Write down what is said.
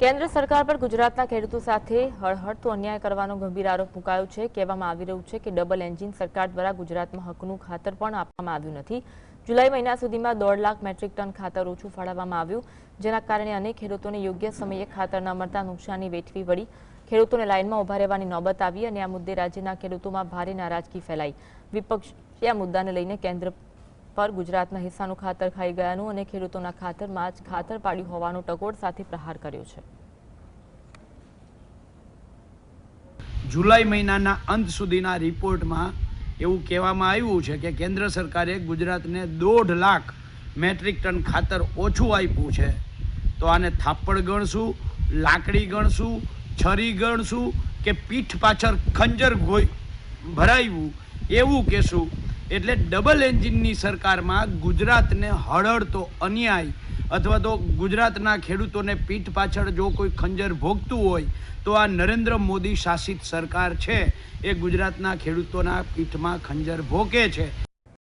કેન્દ્ર સરકાર પર ગુજરાતના ખેડૂતો સાથે હળહળતો અન્યાય કરવાનો ગંભીર આરોપ મુકાયો છે. કહેવામાં આવી રહ્યું છે કે ડબલ એન્જિન સરકાર દ્વારા ગુજરાતમાં હકનું ખાતર પણ આપવામાં આવ્યું નથી. જુલાઈ મહિના સુધીમાં દોઢ લાખ મેટ્રિક ટન ખાતર ઓછું ફાળવવામાં આવ્યું, જેના કારણે અનેક ખેડૂતોને યોગ્ય સમયે ખાતર ન મળતા નુકસાની વેઠવી પડી ખેડૂતોને લાઇનમાં ઊભા રહેવાની નોબત આવી અને આ મુદ્દે રાજ્યના ખેડૂતોમાં ભારે નારાજગી ફેલાઈ. વિપક્ષે આ મુદ્દાને લઈને કેન્દ્ર પર ગુજરાતના હિસ્સાનું ખાતર ખાઈ ગયાનું અને ખેડૂતોના ખાતરમાં જ ખાતર પાડ્યું હોવાનો ટકોર સાથે પ્રહાર કર્યો છે. જુલાઈ મહિનાના અંત સુધીના રિપોર્ટમાં એવું કહેવામાં આવ્યું છે કે કેન્દ્ર સરકારે ગુજરાતને દોઢ લાખ મેટ્રિક ટન ખાતર ઓછું આપ્યું છે. તો આને થાપડ ગણશું, લાકડી ગણશું, છરી ગણશું કે પીઠ પાછળ ખંજર ભરાયું એવું કહેશું? એટલે ડબલ એન્જિનની સરકારમાં ગુજરાતને હળળતો અન્યાય અથવા તો ગુજરાતના ખેડૂતોને પીઠ પાછળ જો કોઈ ખંજર ભોગતું હોય, તો આ નરેન્દ્ર મોદી શાસિત સરકાર છે. એ ગુજરાતના ખેડૂતોના પીઠમાં ખંજર ભોગે છે.